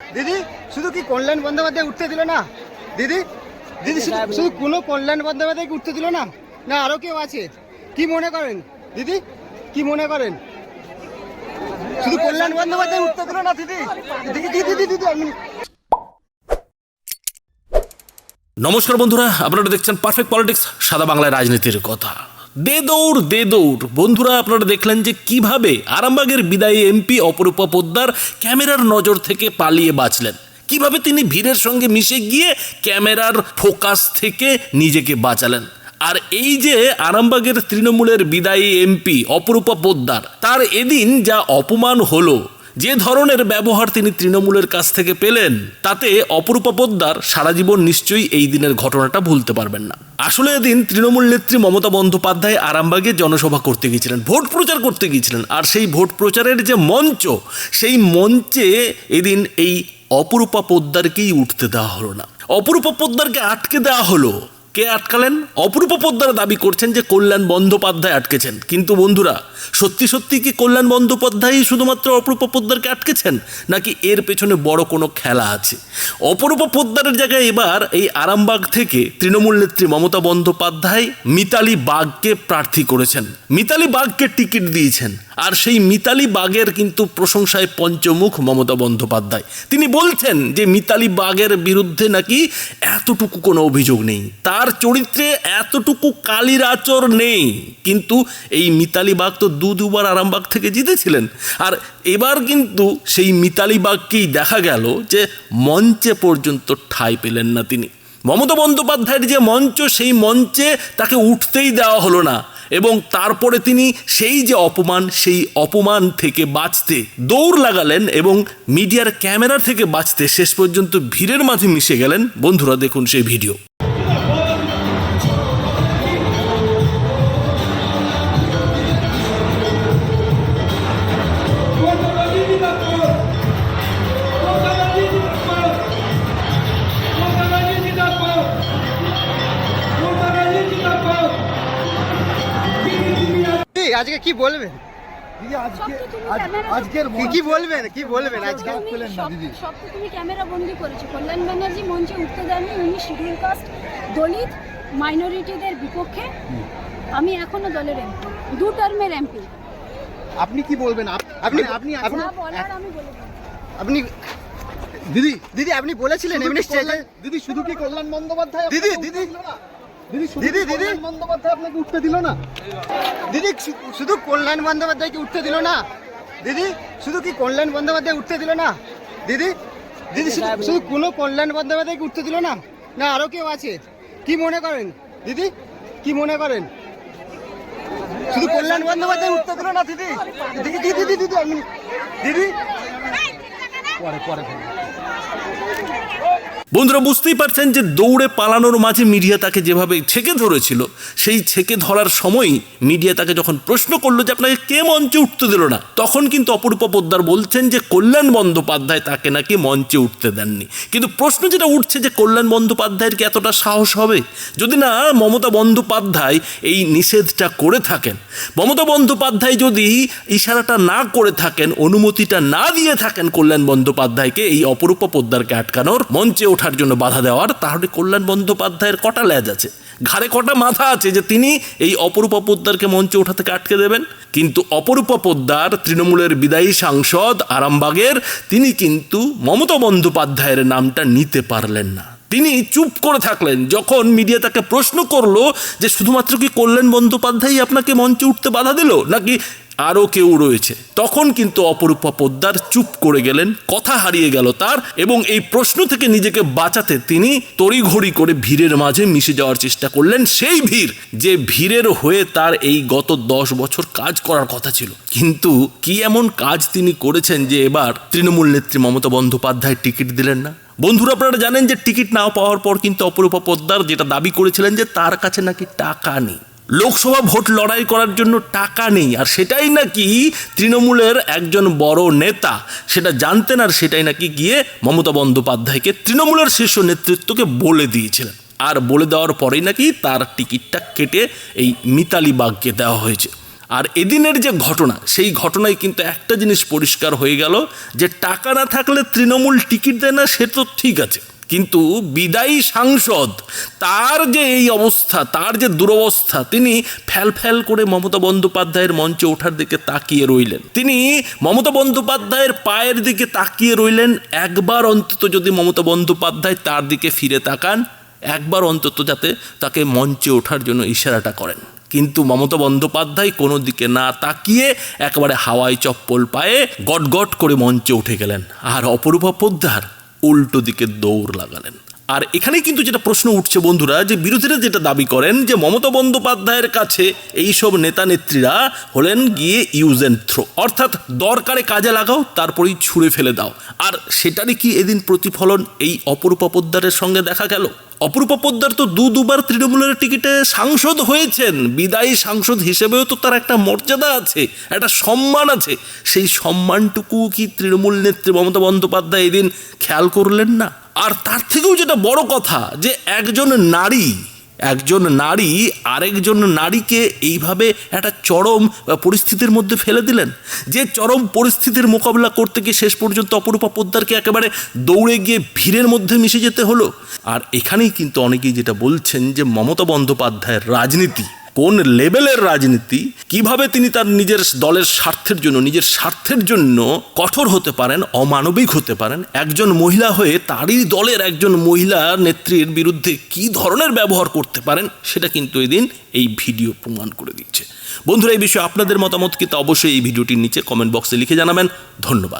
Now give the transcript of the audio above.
দিদি, শুধু কি কল্যাণ বন্দ্যোপাধ্যায় উঠতে দিল না? দিদি দিদি, শুধু কোনো কল্যাণ বন্দ্যোপাধ্যায়কে উঠতে দিল না? না আরও কেউ আছে? কি মনে করেন? দিদি, কি মনে করেন? শুধু কল্যাণ বন্দ্যোপাধ্যায় উঠতে দিল না, দিদি? দিদি দিদি দিদি দিদি, আমি নমস্কার বন্ধুরা, আপনারা দেখছেন পারফেক্ট পলিটিক্স সাদা বাংলায় রাজনীতির কথা। দে দৌড় দে দৌড় বন্ধুরা, আপনারা দেখলেন যে কীভাবে আরামবাগের বিদায়ী এমপি অপরূপা পোদ্দার ক্যামেরার নজর থেকে পালিয়ে বাঁচলেন। কীভাবে তিনি ভিড়ের সঙ্গে মিশে গিয়ে ক্যামেরার ফোকাস থেকে নিজেকে বাঁচালেন। আর এই যে আরামবাগের তৃণমূলের বিদায়ী এমপি অপরূপা পোদ্দার, তার এদিন যা অপমান হলো যে ধরনের ব্যবহার তিনি তৃণমূলের কাছ থেকে পেলেন, তাতে অপরূপা পোদ্দার সারা জীবন নিশ্চয়ই এই দিনের ঘটনাটা ভুলতে পারবেন না। আসলে এদিন তৃণমূল নেত্রী মমতা বন্দ্যোপাধ্যায় আরামবাগে জনসভা করতে গিয়েছিলেন, ভোট প্রচার করতে গিয়েছিলেন, আর সেই ভোট প্রচারের যে মঞ্চ, সেই মঞ্চে এদিন এই অপরূপা পোদ্দারকেই উঠতে দেওয়া হলো না। অপরূপা পোদ্দারকে আটকে দেওয়া হলো কে আটকালেন? অপরূপ পোদ্দারা দাবি করছেন যে কল্যাণ বন্দ্যোপাধ্যায় আটকেছেন। কিন্তু বন্ধুরা, সত্যি সত্যি কি কল্যাণ বন্দ্যোপাধ্যায়ই শুধুমাত্র অপরূপ পোদ্দারকে আটকেছেন? নাকি এর পেছনে বড় কোনো খেলা আছে? অপরূপ পোদ্দারের জায়গায় এবার এই আরামবাগ থেকে তৃণমূল নেত্রী মমতা বন্দ্যোপাধ্যায় মিতালি বাগকে প্রার্থী করেছেন। মিতালি বাগকে টিকিট দিয়েছেন। আর সেই মিতালি বাগের কিন্তু প্রশংসায় পঞ্চমুখ মমতা বন্দ্যোপাধ্যায়। তিনি বলছেন যে মিতালি বাগের বিরুদ্ধে নাকি এতটুকু কোনো অভিযোগ নেই। তার চরিত্রে এতটুকু কালির আচর নেই। কিন্তু এই মিতালি বাগ তো দু দুবার আরামবাগ থেকে জিতেছিলেন। আর এবার কিন্তু সেই মিতালি বাগকেই দেখা গেল যে মঞ্চে পর্যন্ত ঠাঁই পেলেন না তিনি। মমতা বন্দ্যোপাধ্যায়ের যে মঞ্চ, সেই মঞ্চে তাকে উঠতেই দেওয়া হলো না। এবং তারপরে তিনি সেই যে অপমান, সেই অপমান থেকে বাঁচতে দৌড় লাগালেন এবং মিডিয়ার ক্যামেরা থেকে বাঁচতে শেষ পর্যন্ত ভিড়ের মাঝে মিশে গেলেন। বন্ধুরা, দেখুন সেই ভিডিও। আজকে কি বলবেন? আজকের কি বলবেন? কি বলবেন আজকে? তুমি সব- সব তুমি ক্যামেরা বন্দি করেছ। কল্যাণ ব্যানার্জি মঞ্চে উঠতে দেননি উনি শিডিউল কাস্ট দলিত মাইনরিটিদের বিপক্ষে। আমি এখনও দলের এমপি। দু টার্মের এমপি। আপনি কি বলবেন? আপনি আপনি আপনি দিদি দিদি আপনি বলেছিলেন এমনি স্টেজে দিদি শুধু কি কল্যাণ বন্দ্যোপাধ্যায় দিদি, দিদি। দিদি দিদি, দিদি। বন্দ্যোপাধ্যায় আপনাকে উঠতে দিল না? দিদি শুধু কল্যাণ বন্দ্যোপাধ্যায়কে উঠতে দিল না। দিদি শুধু কি কল্যাণ বন্দ্যোপাধ্যায় উঠতে দিল না? দিদি দিদি শুধু শুধু কোনো কল্যাণ বন্দ্যোপাধ্যায়কে উঠতে দিল না? না আরও কেউ আছে? কি মনে করেন? দিদি কি মনে করেন? শুধু কল্যাণ বন্দ্যোপাধ্যায় উঠতে দিল না দিদি? দিদি দিদি দিদি দিদি আমি দিদি? পরে পরে। বন্ধুরা, বুঝতেই পারছেন যে দৌড়ে পালানোর মাঝে মিডিয়া তাকে যেভাবে ছেকে ধরেছিল, সেই ছেকে ধরার সময়ই মিডিয়া তাকে যখন প্রশ্ন করল যে আপনাকে কে মঞ্চে উঠতে দিল না, তখন কিন্তু অপরূপা পোদ্দার বলছেন যে কল্যাণ বন্দ্যোপাধ্যায় তাকে নাকি মঞ্চে উঠতে দেননি। কিন্তু প্রশ্ন যেটা উঠছে যে কল্যাণ বন্দ্যোপাধ্যায়ের কি এতটা সাহস হবে? যদি না, মমতা বন্দ্যোপাধ্যায় এই নিষেধটা করে থাকেন। মমতা বন্দ্যোপাধ্যায় যদি ইশারাটা না করে থাকেন, অনুমতিটা না দিয়ে থাকেন কল্যাণ বন্দ্যোপাধ্যায়কে, এই অপরূপ পোদ্দারকে আটকানোর, মঞ্চে ওঠার জন্য বাধা দেওয়ার, তাহলে কল্যাণ বন্দ্যোপাধ্যায়ের কটা ল্যাজ আছে? ঘাড়ে কটা মাথা আছে যে তিনি এই অপরূপা পোদ্দারকে মঞ্চে ওঠা থেকে আটকে দেবেন? কিন্তু অপরূপা পোদ্দার তৃণমূলের বিদায়ী সাংসদ আরামবাগের, তিনি কিন্তু মমতা বন্দ্যোপাধ্যায়ের নামটা নিতে পারলেন না। তিনি চুপ করে থাকলেন, যখন মিডিয়া তাকে প্রশ্ন করল যে শুধুমাত্র কি কল্যাণ বন্দ্যোপাধ্যায় আপনাকে মঞ্চে উঠতে বাধা দিল, নাকি আরও কেউ রয়েছে। তখন কিন্তু অপরূপা পোদ্দার চুপ করে গেলেন, কথা হারিয়ে গেল তার এবং এই প্রশ্ন থেকে নিজেকে বাঁচাতে তিনি তড়িঘড়ি করে ভিড়ের মাঝে মিশে যাওয়ার চেষ্টা করলেন। সেই ভিড় যে ভিড়ের হয়ে তার এই গত দশ বছর কাজ করার কথা ছিল। কিন্তু কি এমন কাজ তিনি করেছেন যে এবার তৃণমূল নেত্রী মমতা বন্দ্যোপাধ্যায় টিকিট দিলেন না? বন্ধুরা, আপনারা জানেন যে টিকিট না পাওয়ার পর কিন্তু অপরূপা পোদ্দার যেটা দাবি করেছিলেন যে তার কাছে নাকি টাকা নেই। লোকসভা ভোট লড়াই করার জন্য টাকা নেই, আর সেটাই নাকি তৃণমূলের একজন বড় নেতা, সেটা জানতেন আর সেটাই নাকি গিয়ে মমতা বন্দ্যোপাধ্যায়কে তৃণমূলের শীর্ষ নেতৃত্বকে বলে দিয়েছিলেন। আর বলে দেওয়ার পরেই নাকি তার টিকিটটা কেটে এই মিতালি বাগকে দেওয়া হয়েছে। আর এদিনের যে ঘটনা, সেই ঘটনায় কিন্তু একটা জিনিস পরিষ্কার হয়ে গেল যে টাকা না থাকলে তৃণমূল টিকিট দেয় না, সে তো ঠিক আছে। কিন্তু বিদায়ী সাংসদ, তার যে এই অবস্থা, তার যে দুরবস্থা, তিনি ফ্যাল ফ্যাল করে মমতা বন্দ্যোপাধ্যায়ের মঞ্চে ওঠার দিকে তাকিয়ে রইলেন। তিনি মমতা বন্দ্যোপাধ্যায়ের পায়ের দিকে তাকিয়ে রইলেন। একবার অন্তত যদি মমতা বন্দ্যোপাধ্যায় তার দিকে ফিরে তাকান, একবার অন্তত যাতে তাকে মঞ্চে ওঠার জন্য ইশারাটা করেন। কিন্তু মমতা বন্দ্যোপাধ্যায় কোনো দিকে না তাকিয়ে একেবারে হাওয়াই চপ্পল পায়ে গট গট করে মঞ্চে উঠে গেলেন। আর অপরূপা পোদ্দার উল্টো দিকে দৌড় লাগালেন। আর এখানেই কিন্তু যেটা প্রশ্ন উঠছে বন্ধুরা, যে বিরোধীরা যেটা দাবি করেন যে মমতা বন্দ্যোপাধ্যায়ের কাছে এইসব নেতা নেত্রীরা হলেন গিয়ে ইউজ অ্যান্ড থ্রো অর্থাৎ দরকারে কাজে লাগাও, তারপরেই ছুঁড়ে ফেলে দাও। আর সেটারই কি এদিন প্রতিফলন? এই অপরূপা পোদ্দারের সঙ্গে দেখা গেল? অপরূপা পোদ্দার তো দু দুবার তৃণমূলের টিকিটে সাংসদ হয়েছেন। বিদায়ী সাংসদ হিসেবেও তো তার একটা মর্যাদা আছে, একটা সম্মান আছে। সেই সম্মানটুকু কি তৃণমূল নেত্রী মমতা বন্দ্যোপাধ্যায় এদিন খেয়াল করলেন না? আর তার থেকেও যেটা বড় কথা, যে একজন নারী একজন নারী আরেকজন নারীকে এইভাবে একটা চরম পরিস্থিতির মধ্যে ফেলে দিলেন। যে চরম পরিস্থিতির মোকাবিলা করতে গিয়ে শেষ পর্যন্ত অপরূপা পোদ্দারকে একেবারে দৌড়ে গিয়ে ভিড়ের মধ্যে মিশে যেতে হলো। আর এখানেই কিন্তু অনেকেই যেটা বলছেন যে মমতা বন্দ্যোপাধ্যায়ের রাজনীতি। কোন লেভেলের রাজনীতি, কীভাবে তিনি তার নিজের দলের স্বার্থের জন্য, নিজের স্বার্থের জন্য কঠোর হতে পারেন, অমানবিক হতে পারেন? একজন মহিলা হয়ে তারই দলের একজন মহিলা নেত্রীর বিরুদ্ধে কি ধরনের ব্যবহার করতে পারেন, সেটা কিন্তু এদিন এই ভিডিও প্রমাণ করে দিচ্ছে। বন্ধুরা, এই বিষয়ে আপনাদের মতামত কি তা অবশ্যই এই ভিডিওটির নিচে কমেন্ট বক্সে লিখে জানাবেন। ধন্যবাদ।